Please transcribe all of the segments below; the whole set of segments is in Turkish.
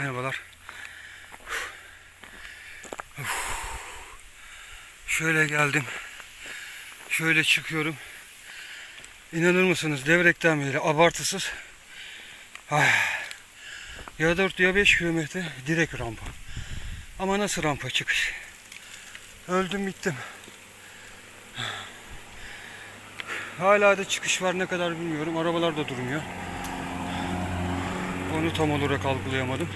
Merhabalar. Şöyle geldim. Şöyle çıkıyorum. İnanır mısınız devrekten beri abartısız. Ah. Ya 4 ya 5 kilometre direkt rampa. Ama nasıl rampa çıkış? Öldüm bittim. Hala da çıkış var ne kadar bilmiyorum. Arabalar da durmuyor. Onu tam olarak algılayamadım.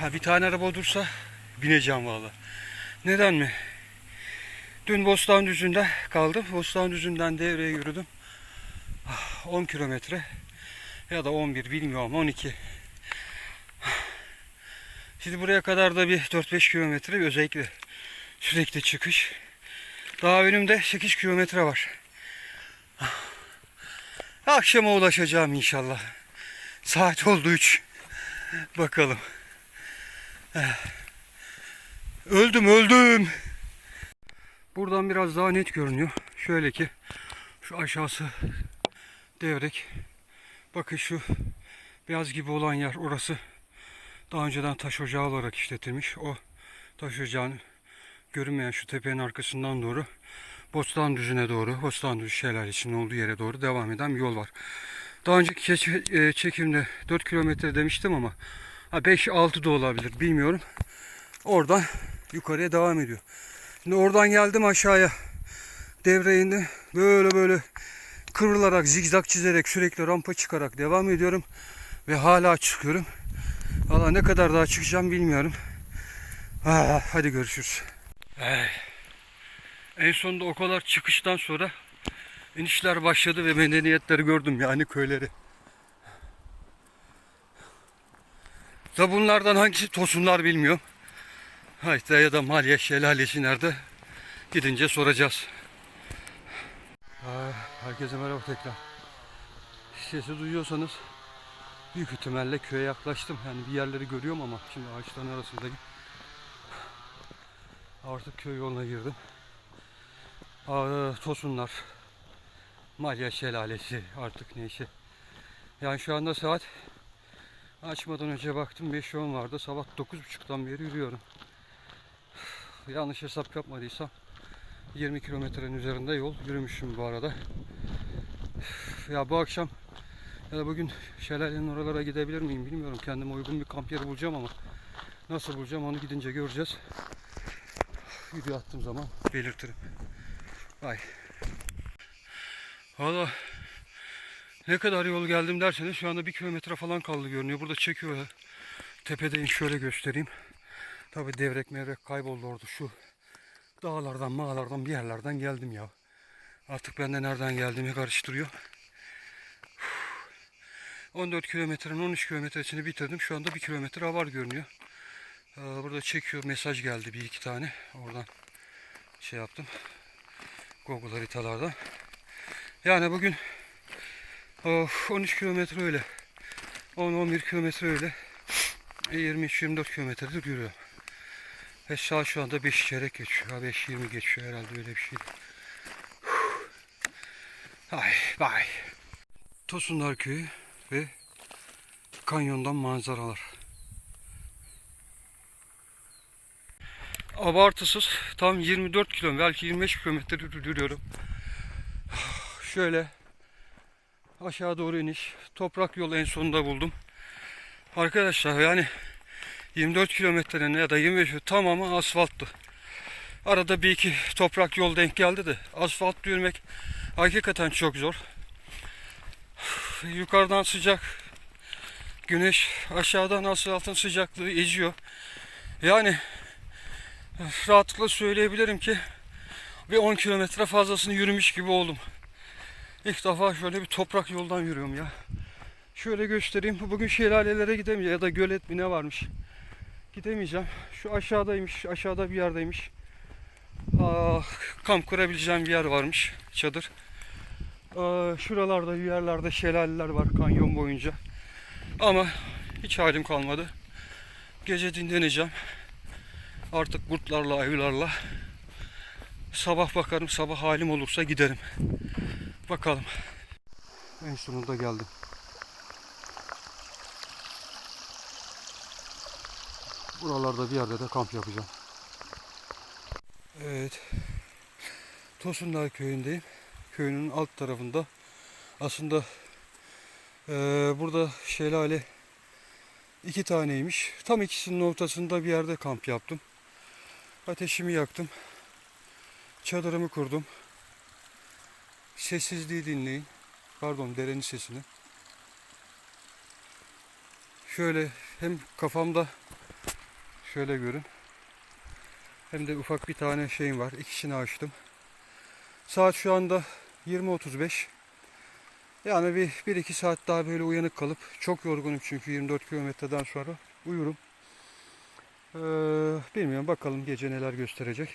Ha, bir tane araba dursa bineceğim valla. Neden mi? Dün Bostanlıdüzü'nde kaldım. Bostanlıdüzü'nden devreye yürüdüm. Ah, 10 kilometre ya da 11 bilmiyorum 12. Şimdi buraya kadar da bir 4-5 kilometre özellikle sürekli çıkış. Daha önümde 8 kilometre var. Akşama ulaşacağım inşallah. Saat oldu 3. Bakalım. Eh. Öldüm öldüm. Buradan biraz daha net görünüyor. Şöyle ki şu aşağısı devrek. Bakın şu beyaz gibi olan yer orası daha önceden taş ocağı olarak işletilmiş. O taş ocağın görünmeyen şu tepenin arkasından doğru Bostan düzüne doğru, Bostan düzü şelalesinin olduğu yere doğru devam eden bir yol var. Daha önceki e, çekimde 4 kilometre demiştim ama 5-6 da olabilir bilmiyorum. Oradan yukarıya devam ediyor. Şimdi oradan geldim aşağıya. Devre indi. Böyle böyle kıvrılarak, zigzag çizerek, sürekli rampa çıkarak devam ediyorum. Ve hala çıkıyorum. Valla ne kadar daha çıkacağım bilmiyorum. Ah, hadi görüşürüz. Eh. En sonunda o kadar çıkıştan sonra inişler başladı ve medeniyetleri gördüm yani köyleri. Da bunlardan hangisi tosunlar bilmiyorum. Hayta ya da Maliye Şelalesi nerede? Gidince soracağız. Herkese merhaba tekrar. Sesi duyuyorsanız büyük ihtimalle köye yaklaştım. Yani bir yerleri görüyorum ama şimdi ağaçların arasındayım. Artık köy yoluna girdim. Aa, Tosunlar, Malya Şelalesi artık neyse. Yani şu anda saat açmadan önce baktım 5.10 vardı. Sabah 9.30'dan beri yürüyorum. Yanlış hesap yapmadıysam 20 kilometrenin üzerinde yol yürümüşüm bu arada. Ya bu akşam ya da bugün şelalenin oralara gidebilir miyim bilmiyorum. Kendime uygun bir kamp yeri bulacağım ama nasıl bulacağım onu gidince göreceğiz. Video attığım zaman belirtirim. Vay. Valla ne kadar yol geldim derseniz şu anda bir kilometre falan kaldı görünüyor. Burada çekiyor. Tepedeyim şöyle göstereyim. Tabi devrek mevrek kayboldu orada şu dağlardan mağalardan bir yerlerden geldim ya. Artık ben de nereden geldiğimi karıştırıyor. 14 kilometrenin 13 kilometresini bitirdim. Şu anda bir kilometre var görünüyor. Ee, Burada çekiyor mesaj geldi bir iki tane. Oradan şey yaptım. Google haritalardan. Yani bugün of, 13 kilometre öyle. 10-11 kilometre öyle. E, 23-24 kilometredir yürüyorum. Ve saat şu anda 5 çeyrek geçiyor. Ha 5-20 geçiyor herhalde öyle bir şey. Ay bay. Tosunlar Köyü ve kanyondan manzaralar. Abartısız tam 24 kilometre belki 25 kilometre yürüyorum. Şöyle aşağı doğru iniş. Toprak yolu en sonunda buldum. Arkadaşlar yani 24 kilometrenin ya da 25 tamamı asfalttı. Arada bir iki toprak yol denk geldi de asfalt yürümek hakikaten çok zor. Yukarıdan sıcak güneş aşağıdan asfaltın sıcaklığı eziyor. Yani rahatlıkla söyleyebilirim ki bir 10 kilometre fazlasını yürümüş gibi oldum. İlk defa şöyle bir toprak yoldan yürüyorum ya. Şöyle göstereyim. Bugün şelalelere gidemeyeceğim ya da gölet mi ne varmış. Gidemeyeceğim. Şu aşağıdaymış. Aşağıda bir yerdeymiş. Aa, kamp kurabileceğim bir yer varmış. Çadır. Aa, şuralarda yerlerde şelaleler var kanyon boyunca. Ama hiç halim kalmadı. Gece dinleneceğim. Artık kurtlarla, ayılarla. Sabah bakarım. Sabah halim olursa giderim. Bakalım. En sonunda geldim. Buralarda bir yerde de kamp yapacağım. Evet. Tosunlar köyündeyim. Köyünün alt tarafında aslında e, burada şelale iki taneymiş. Tam ikisinin ortasında bir yerde kamp yaptım. Ateşimi yaktım. Çadırımı kurdum. Sessizliği dinleyin. Pardon derenin sesini. Şöyle hem kafamda şöyle görün. Hem de ufak bir tane şeyim var. İkisini açtım. Saat şu anda 20.35. Yani bir, bir iki saat daha böyle uyanık kalıp çok yorgunum çünkü 24 kilometreden sonra uyurum. Ee, bilmiyorum bakalım gece neler gösterecek.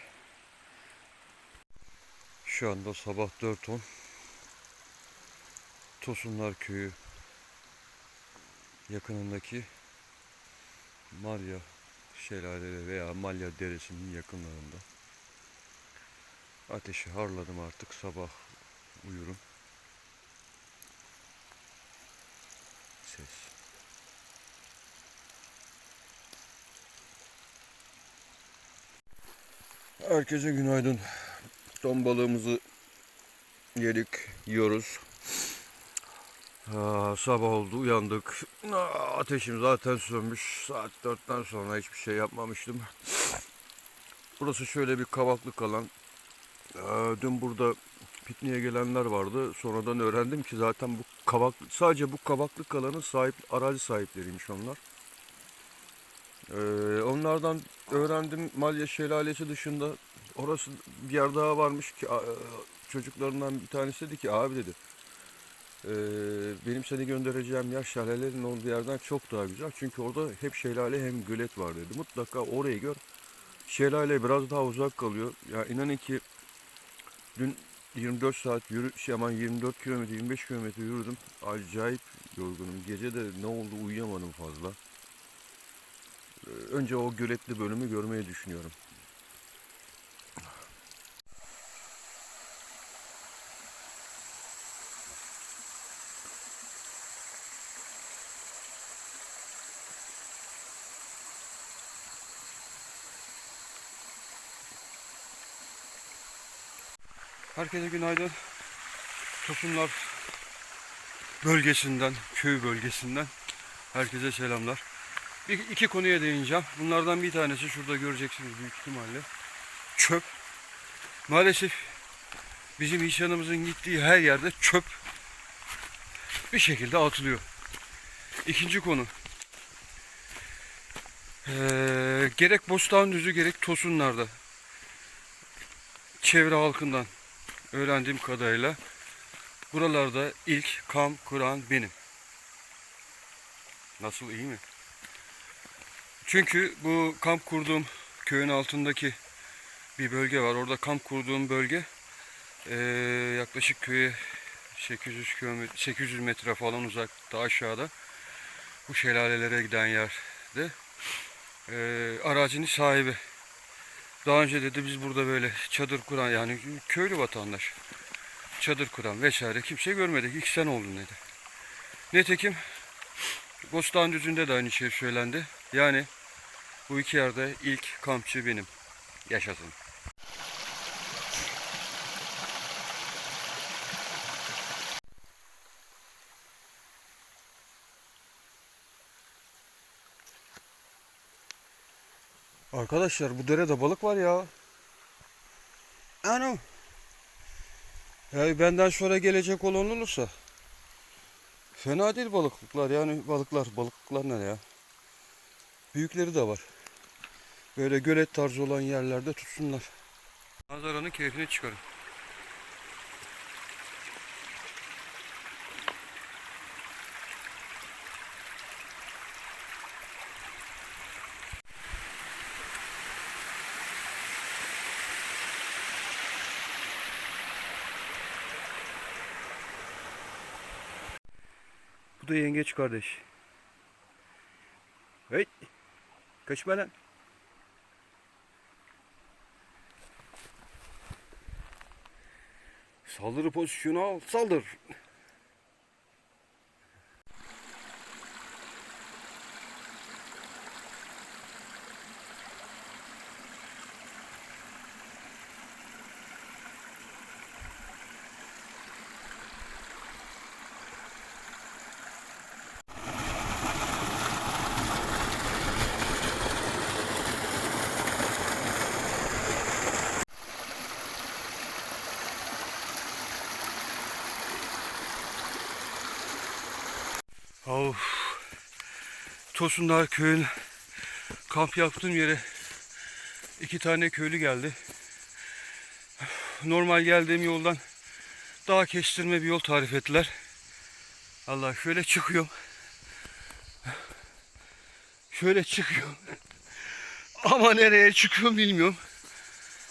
Şu anda sabah 4.10. Tosunlar Köyü yakınındaki Malya Şelaleleri veya Malya Deresi'nin yakınlarında. Ateşi harladım artık sabah uyurum. Ses. Herkese günaydın. Ton balığımızı yedik, yiyoruz. Aa, sabah oldu, uyandık. Aa, ateşim zaten sönmüş. Saat dörtten sonra hiçbir şey yapmamıştım. Burası şöyle bir kavaklık alan. Aa, dün burada pikniğe gelenler vardı. Sonradan öğrendim ki zaten bu kavak sadece bu kavaklık alanın sahip arazi sahipleriymiş onlar. Ee, onlardan öğrendim Malya Şelalesi dışında orası bir yer daha varmış ki a- çocuklarından bir tanesi dedi ki abi dedi "ee, benim seni göndereceğim yer şelalelerin olduğu yerden çok daha güzel. Çünkü orada hep şelale hem gölet var dedi. Mutlaka orayı gör. Şelale biraz daha uzak kalıyor. Ya inanın ki dün 24 saat yürü, şey aman 24 kilometre 25 kilometre yürüdüm. Acayip yorgunum. Gece de ne oldu uyuyamadım fazla. Önce o göletli bölümü görmeyi düşünüyorum. Herkese günaydın. Tosunlar bölgesinden, köy bölgesinden herkese selamlar. Bir, iki konuya değineceğim. Bunlardan bir tanesi şurada göreceksiniz büyük ihtimalle. Çöp. Maalesef bizim insanımızın gittiği her yerde çöp bir şekilde atılıyor. İkinci konu. Ee, gerek Bostanlıdüzü gerek Tosunlar'da çevre halkından öğrendiğim kadarıyla buralarda ilk kamp kuran benim. Nasıl iyi mi? Çünkü bu kamp kurduğum köyün altındaki bir bölge var. Orada kamp kurduğum bölge eee, yaklaşık köye 800 kilometre 800 metre falan uzakta aşağıda bu şelalelere giden yerde eee arazinin sahibi. Daha önce dedi biz burada böyle çadır kuran yani köylü vatandaş çadır kuran vesaire kimse görmedik. İki sene oldu dedi. Nitekim Bostan Düzü'nde de aynı şey söylendi. Yani bu iki yerde ilk kampçı benim. Yaşasın. Arkadaşlar bu derede balık var ya. Ano. Ya benden sonra gelecek olan olursa fena değil balıklıklar yani balıklar balıklar ne ya? Büyükleri de var. Böyle gölet tarzı olan yerlerde tutsunlar. Manzaranın keyfini çıkarın. Da yengeç kardeş. Hey. Kaçma lan. Saldırı pozisyonu al. Saldır. Of. Tosunlar köyün kamp yaptığım yere iki tane köylü geldi. Normal geldiğim yoldan daha kestirme bir yol tarif ettiler. Allah şöyle çıkıyorum. Şöyle çıkıyorum. Ama nereye çıkıyorum bilmiyorum.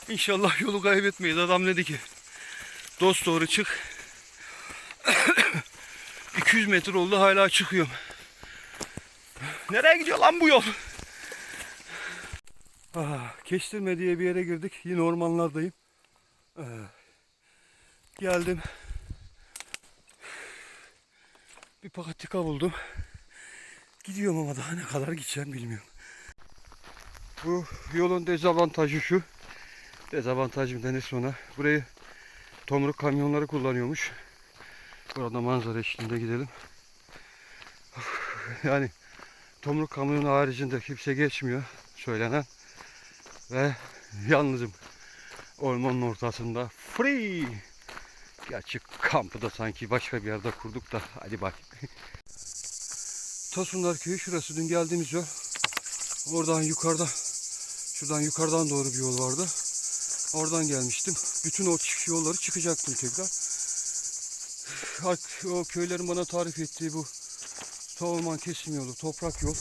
İnşallah yolu kaybetmeyiz. Adam dedi ki dost doğru çık. 200 metre oldu hala çıkıyorum. Nereye gidiyor lan bu yol? Ah, kestirme diye bir yere girdik. Yine ormanlardayım. Ee, geldim. Bir patika buldum. Gidiyorum ama daha ne kadar gideceğim bilmiyorum. Bu yolun dezavantajı şu. Dezavantajım denir sonra. Burayı tomruk kamyonları kullanıyormuş. Burada manzara eşliğinde gidelim. Yani tomruk kamyonu haricinde kimse geçmiyor söylenen. Ve yalnızım ormanın ortasında free. Gerçi kampı da sanki başka bir yerde kurduk da hadi bak. Tosunlar köyü şurası dün geldiğimiz yol. Oradan yukarıda şuradan yukarıdan doğru bir yol vardı. Oradan gelmiştim. Bütün o yolları çıkacaktım tekrar. O köylerin bana tarif ettiği bu orman kesim yolu, toprak yol.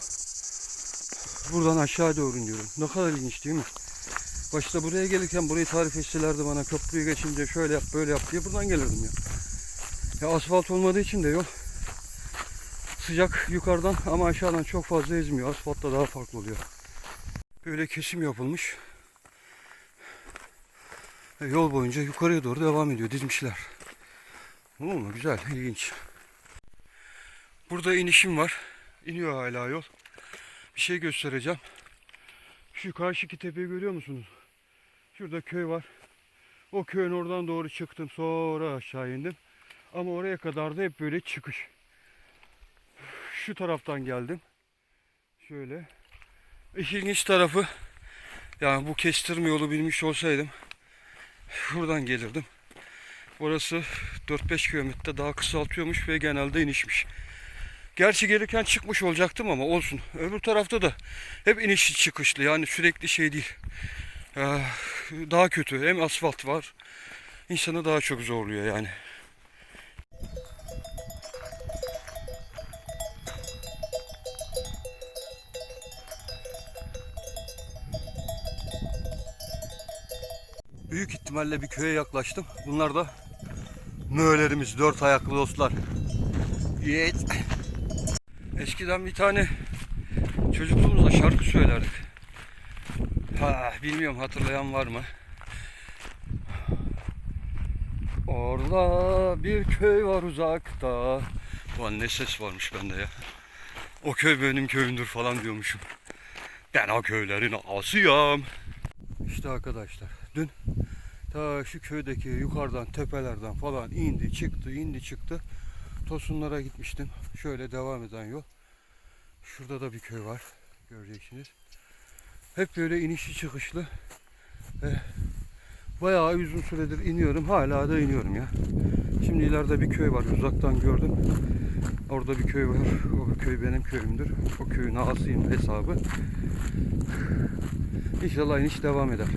Buradan aşağı doğru iniyorum. Ne kadar ilginç değil mi? Başta buraya gelirken burayı tarif etselerdi bana köprüyü geçince şöyle yap böyle yap diye buradan gelirdim ya. Ya asfalt olmadığı için de yol sıcak yukarıdan ama aşağıdan çok fazla ezmiyor. Asfaltta daha farklı oluyor. Böyle kesim yapılmış. Yol boyunca yukarıya doğru devam ediyor dizmişler. Oo, güzel, ilginç. Burada inişim var. İniyor hala yol. Bir şey göstereceğim. Şu karşıki tepeyi görüyor musunuz? Şurada köy var. O köyün oradan doğru çıktım. Sonra aşağı indim. Ama oraya kadar da hep böyle çıkış. Şu taraftan geldim. Şöyle. İlginç tarafı yani bu kestirme yolu bilmiş olsaydım buradan gelirdim. Orası 4-5 kilometre daha kısaltıyormuş ve genelde inişmiş. Gerçi gelirken çıkmış olacaktım ama olsun. Öbür tarafta da hep inişli çıkışlı yani sürekli şey değil. Ee, daha kötü. Hem asfalt var. İnsanı daha çok zorluyor yani. Büyük ihtimalle bir köye yaklaştım. Bunlar da möğlerimiz, dört ayaklı dostlar. Yiğit. Eskiden bir tane çocukluğumuzda şarkı söylerdik. Ha, bilmiyorum hatırlayan var mı? Orada bir köy var uzakta. Ulan ne ses varmış bende ya. O köy benim köyümdür falan diyormuşum. Ben o köylerin ağasıyım. İşte arkadaşlar dün ta şu köydeki yukarıdan tepelerden falan indi çıktı indi çıktı. Tosunlara gitmiştim. Şöyle devam eden yol. Şurada da bir köy var. Göreceksiniz. Hep böyle inişli çıkışlı. Ve bayağı uzun süredir iniyorum. Hala da iniyorum ya. Şimdi ileride bir köy var. Uzaktan gördüm. Orada bir köy var. O köy benim köyümdür. O köyün ağasıyım hesabı. İnşallah iniş devam eder.